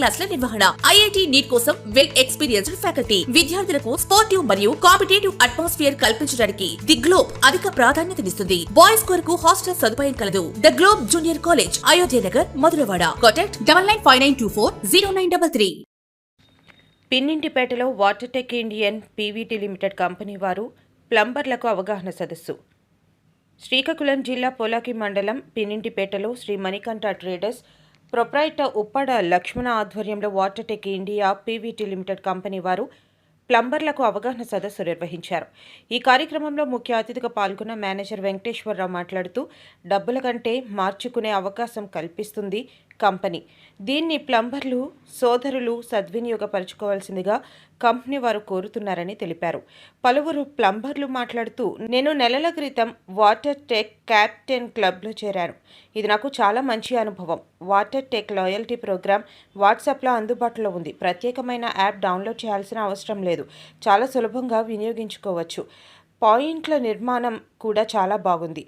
క్లాసుల నిర్వహణ. IIT NEET కోసం వెల్ ఎక్స్పీరియన్స్డ్ ఫ్యాకల్టీ. విద్యార్థులకు స్పోర్టివ్ మరియు కాంపిటేటివ్ అట్మాస్ఫియర్ కల్పించడానికి ది గ్లోబ్ అధిక ప్రాధాన్యతనిస్తుంది బాయ్స్ కొరకు హాస్టల్ సదుపాయం కలదు. The Globe junior college Ayodhya Nagar Madhurawada. Contact double nine five nine two four zero nine double three. పిన్నింటిపేటలో Watertech Indian PVT limited company వారు ప్లంబర్లకు అవగాహన సదస్సు. శ్రీకాకుళం జిల్లా పోలాకి మండలం పిన్నింటిపేటలో శ్రీ మణికంఠ ట్రేడర్స్ ప్రొప్రైటర్ ఉప్పాడ లక్ష్మణ ఆధ్వర్యంలో Watertech India PVT limited company వారు ప్లంబర్లకు అవగాహన సదస్సు నిర్వహించారు. ఈ కార్యక్రమంలో ముఖ్య అతిథిగా పాల్గొన్న మేనేజర్ వెంకటేశ్వరరావు మాట్లాడుతూ డబ్బుల కంటే మార్చుకునే అవకాశం కల్పిస్తుంది కంపెనీ. దీన్ని ప్లంబర్లు సోదరులు సద్వినియోగపరచుకోవాల్సిందిగా కంపెనీ వారు కోరుతున్నారని తెలిపారు. పలువురు ప్లంబర్లు మాట్లాడుతూ నేను నెలల క్రితం వాటర్ టెక్ క్యాప్టెన్ క్లబ్లో చేరాను. ఇది నాకు చాలా మంచి అనుభవం. వాటర్ టెక్ లాయల్టీ ప్రోగ్రామ్ వాట్సాప్లో అందుబాటులో ఉంది. ప్రత్యేకమైన యాప్ డౌన్లోడ్ చేయాల్సిన అవసరం లేదు. చాలా సులభంగా వినియోగించుకోవచ్చు. పాయింట్ల నిర్మాణం కూడా చాలా బాగుంది.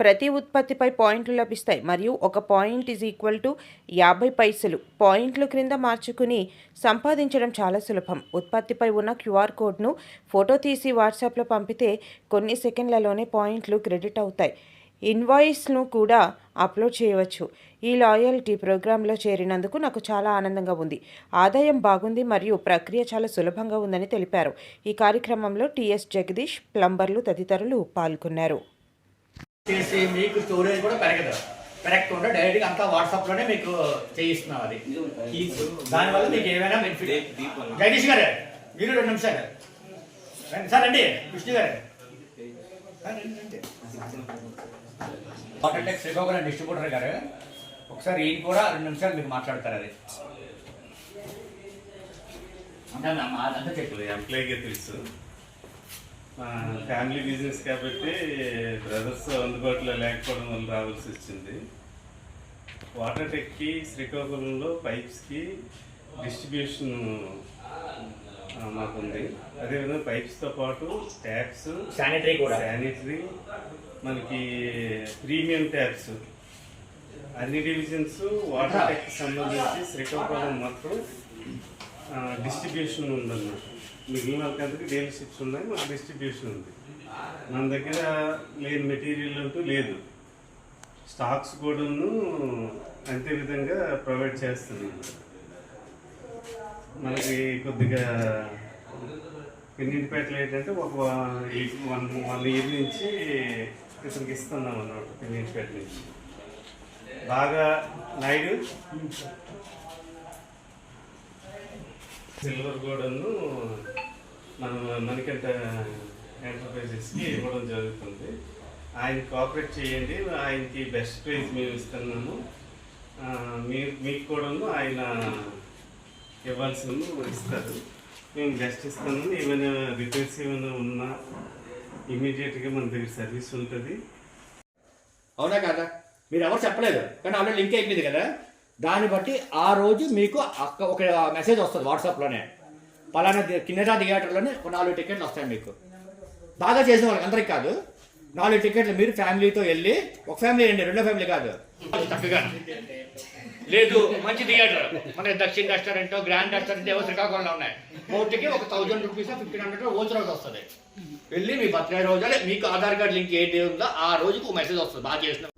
ప్రతి ఉత్పత్తిపై పాయింట్లు లభిస్తాయి. మరియు ఒక పాయింట్ ఈజ్ ఈక్వల్ టు యాభై పైసలు. పాయింట్లు క్రింద మార్చుకుని సంపాదించడం చాలా సులభం. ఉత్పత్తిపై ఉన్న క్యూఆర్ కోడ్ను ఫోటో తీసి వాట్సాప్లో పంపితే కొన్ని సెకండ్లలోనే పాయింట్లు క్రెడిట్ అవుతాయి. ఇన్వాయిస్ను కూడా అప్లోడ్ చేయవచ్చు. ఈ లాయల్టీ ప్రోగ్రాంలో చేరినందుకు నాకు చాలా ఆనందంగా ఉంది. ఆదాయం బాగుంది మరియు ప్రక్రియ చాలా సులభంగా ఉందని తెలిపారు. ఈ కార్యక్రమంలో టిఎస్ జగదీష్ ప్లంబర్లు తదితరులు పాల్గొన్నారు. చేసి మీకు స్టోరేజ్ కూడా పెరగదు. పెరగకుండా డైరెక్ట్గా అంతా వాట్సాప్లోనే మీకు చేయిస్తున్నాం అది. దానివల్ల మీకు ఏమైనా బెనిఫిట్ జగదీష్ గారు మీరు రెండు నిమిషాలు. రండి. సార్ అండి విష్ణు గారు. వాటర్ టెక్ శ్రీకాకుళం డిస్ట్రిబ్యూటర్ గారు ఒకసారి ఈయన కూడా రెండు నిమిషాలు మీకు మాట్లాడతారు అది. అంటే మా- అదంతా చెప్పు. ఎంప్లాయీగా తెలుసు. ఫ్యామిలీ బిజినెస్ కాబట్టి బ్రదర్స్ అందుబాటులో లేకపోవడం వల్ల రావాల్సి వచ్చింది. వాటర్ టెక్కి శ్రీకాకుళంలో పైప్స్కి డిస్ట్రిబ్యూషన్ మాకుంది. అదేవిధంగా పైప్స్తో పాటు ట్యాప్స్ శానిటరీ కూడా. శానిటరీ మనకి ప్రీమియం ట్యాప్స్ అన్ని డివిజన్స్ వాటర్ టెక్ సంబంధించి శ్రీకాకుళం మొత్తం డిస్ట్రిబ్యూషన్ ఉందన్నమాట. మిగిలిన వాళ్ళకందరికీ డీలర్షిప్స్ ఉన్నాయి మాకు డిస్ట్రిబ్యూషన్ ఉంది. మన దగ్గర లేని మెటీరియల్ అంటూ లేదు. స్టాక్స్ కూడాను అంతే విధంగా ప్రొవైడ్ చేస్తున్నాం. మనకి కొద్దిగా పిన్నింటిపేటలో ఏంటంటే ఒక వన్ వన్ ఇయర్ నుంచి ఇతనికి ఇస్తున్నాం అన్నమాట పిన్నింటిపేట నుంచి. బాగా నాయుడు? సిల్వర్ గోడను మనం మణికంఠ ఎంటర్ప్రైజెస్కి ఇవ్వడం జరుగుతుంది. ఆయన కోఆపరేట్ చేయండి ఆయనకి బెస్ట్ ప్రైజ్ మేము ఇస్తున్నాము. మీరు మీ మీకు కూడాను ఆయన ఇవ్వాల్సింది ఇస్తారు. మేము బెస్ట్ ఇస్తాము ఏమైనా రిపేర్స్ ఏమైనా ఉన్నా ఇమీడియట్గా మన దగ్గర సర్వీస్ ఉంటుంది. అవునా కాదా? మీరు ఎవరు చెప్పలేదు. కానీ ఆల్రెడీ లింక్ అయిపోయింది కదా? దాన్ని బట్టి ఆ రోజు మీకు అక్క ఒక మెసేజ్ వస్తుంది వాట్సాప్లోనే పలానా కిన్నెరా థియేటర్లోనే ఒక నాలుగు టికెట్లు వస్తాయి మీకు. బాగా చేసిన వాళ్ళకి అందరికి కాదు. నాలుగు టికెట్లు మీరు ఫ్యామిలీతో వెళ్ళి ఒక ఫ్యామిలీ అండి రెండో ఫ్యామిలీ కాదు. చక్కగా లేదు మంచి థియేటర్. మన దక్షిణ రెస్టారెంట్ గ్రాండ్ రెస్టారెంట్ ఏవో శ్రీకాకుళంలో ఉన్నాయి. మోటికి ఒక థౌజండ్ రూపీస్ ఫిఫ్టీన్ హండ్రెడ్ రోజు రోజు వస్తుంది. వెళ్ళి మీ బర్త్డే రోజు మీకు ఆధార్ కార్డ్ లింక్ ఏంటి ఉందో ఆ రోజుకు ఒక మెసేజ్ వస్తుంది. బాగా చేసిన